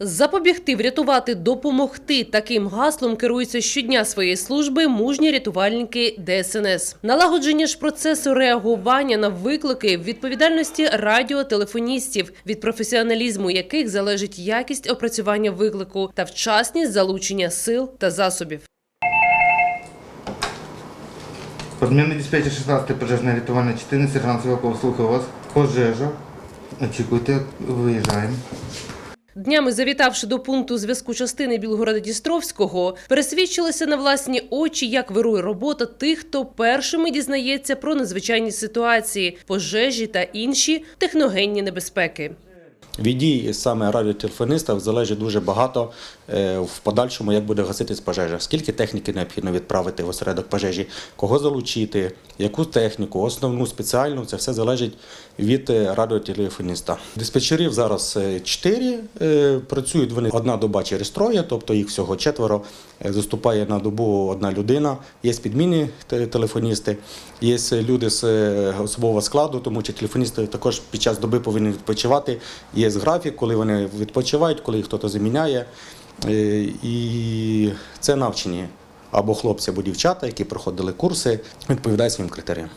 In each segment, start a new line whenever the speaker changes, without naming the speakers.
Запобігти, врятувати, допомогти таким гаслом керуються щодня своєї служби мужні рятувальники ДСНС. Налагодження ж процесу реагування на виклики відповідальності радіотелефоністів, від професіоналізму яких залежить якість опрацювання виклику та вчасність залучення сил та засобів.
Подмінний диспетчер 16 пожежної рятувальної частини, сержант Сиваков, слухаю вас. Пожежа. Очікуйте, виїжджаємо.
Днями завітавши до пункту зв'язку частини Білгорода Дістровського, пересвідчилися на власні очі, як вирує робота тих, хто першими дізнається про надзвичайні ситуації, пожежі та інші техногенні небезпеки.
Від дій саме радіотелефониста залежить дуже багато е, в подальшому, як буде гаситись пожежа. Скільки техніки необхідно відправити в осередок пожежі, кого залучити, яку техніку, основну, спеціальну, це все залежить від е, радіотелефоніста. Диспетчерів зараз е, чотири. е, Працюють вони одна доба через троє, тобто їх всього четверо. Заступає на добу одна людина. Є підмінні телефоністи, є люди з особового складу, тому що телефоністи також під час доби повинні відпочивати. Є графік, коли вони відпочивають, коли їх хтось заміняє. І це навчені або хлопці, або дівчата, які проходили курси, відповідають своїм критеріям.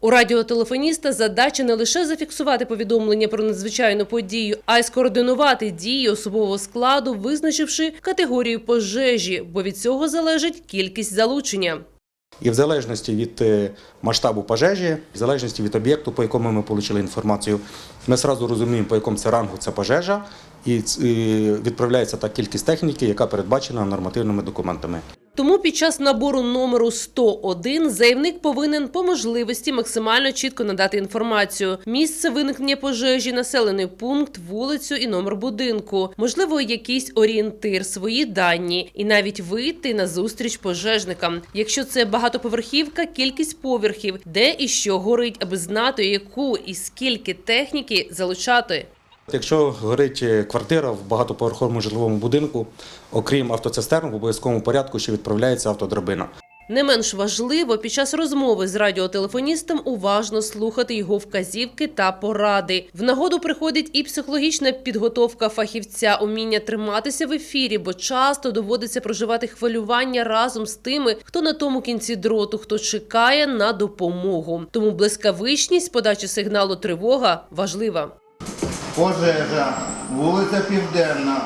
У радіотелефоніста задача не лише зафіксувати повідомлення про надзвичайну подію, а й скоординувати дії особового складу, визначивши категорію пожежі, бо від цього залежить кількість залучення.
І в залежності від е, масштабу пожежі, в залежності від об'єкту, по якому ми отримали інформацію, ми одразу розуміємо, по якому це рангу це пожежа, і відправляється та кількість техніки, яка передбачена нормативними документами.
Тому під час набору номеру 101 заявник повинен по можливості максимально чітко надати інформацію: місце виникнення пожежі, населений пункт, вулицю і номер будинку, можливо, якийсь орієнтир, свої дані, і навіть вийти на зустріч пожежникам. Якщо це багатоповерхівка, кількість поверхів, де і що горить, аби знати, яку і скільки техніки залучати.
Якщо горить е, квартира в багатоповерховому житловому будинку, окрім автоцистерн, в обов'язковому порядку ще відправляється автодрабина.
Не менш важливо під час розмови з радіотелефоністом уважно слухати його вказівки та поради. В нагоду приходить і психологічна підготовка фахівця, уміння триматися в ефірі, бо часто доводиться проживати хвилювання разом з тими, хто на тому кінці дроту, хто чекає на допомогу. Тому блискавичність подачі сигналу тривога важлива.
Пожежа. Вулиця Південна.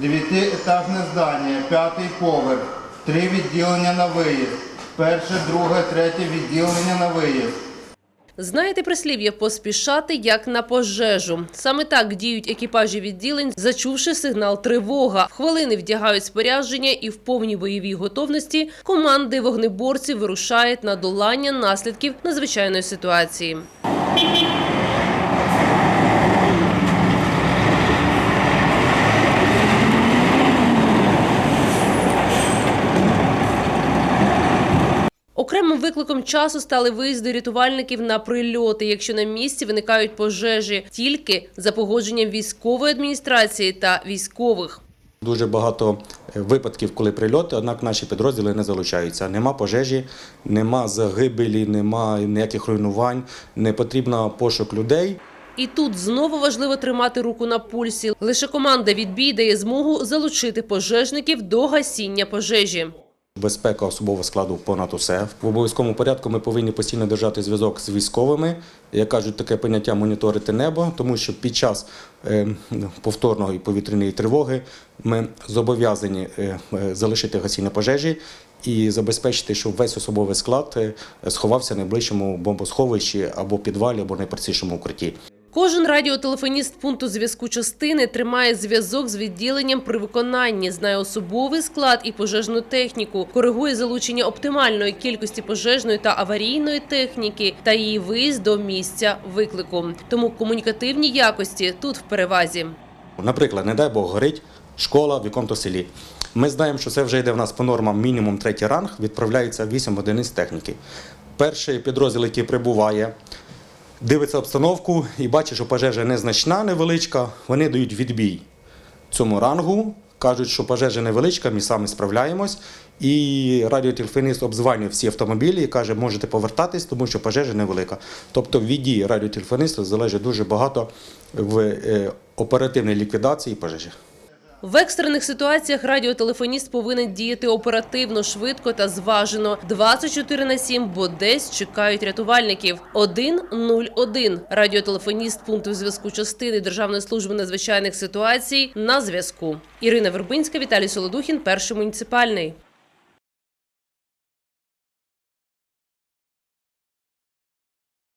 Дев'ятиетажне здання, п'ятий поверх. Три відділення на виїзд. Перше, друге, третє відділення на виїзд.
Знаєте прислів'я поспішати як на пожежу. Саме так діють екіпажі відділень, зачувши сигнал тривога. В хвилини вдягають спорядження і в повній бойовій готовності команди вогнеборців вирушають на долання наслідків надзвичайної ситуації. Викликом часу стали виїзди рятувальників на прильоти, якщо на місці виникають пожежі, тільки за погодженням військової адміністрації та військових.
Дуже багато е, випадків, коли прильоти, однак наші підрозділи не залучаються. Нема пожежі, нема загибелі, нема ніяких руйнувань, не потрібно пошук людей.
І тут знову важливо тримати руку на пульсі. Лише команда відбій дає змогу залучити пожежників до гасіння пожежі.
Безпека особового складу понад усе. В обов'язковому порядку ми повинні постійно держати зв'язок з військовими. Як кажуть, таке поняття моніторити небо, тому що під час е, повторної повітряної тривоги ми зобов'язані е, е, залишити гасіння пожежі і забезпечити, щоб весь особовий склад сховався в найближчому бомбосховищі або підвалі, або найпростішому укритті.
Кожен радіотелефоніст пункту зв'язку частини тримає зв'язок з відділенням при виконанні, знає особовий склад і пожежну техніку, коригує залучення оптимальної кількості пожежної та аварійної техніки та її виїзд до місця виклику. Тому комунікативні якості тут в перевазі.
Наприклад, не дай Бог, горить школа в якому-то селі. Ми знаємо, що це вже йде в нас по нормам мінімум третій ранг, відправляється 8 одиниць техніки. Перший підрозділ, який прибуває, дивиться обстановку і бачить, що пожежа незначна, невеличка, вони дають відбій цьому рангу, кажуть, що пожежа невеличка, ми самі справляємось. І радіотелефоніст обзванює всі автомобілі і каже, можете повертатись, тому що пожежа невелика. Тобто від дії радіотелефоніста залежить дуже багато в е, оперативній ліквідації пожежі.
В екстрених ситуаціях радіотелефоніст повинен діяти оперативно, швидко та зважено 24 на 7, бо десь чекають рятувальників. 101. Радіотелефоніст пункту зв'язку частини Державної служби надзвичайних ситуацій на зв'язку. Ірина Вербинська, Віталій Солодухін, перший муніципальний.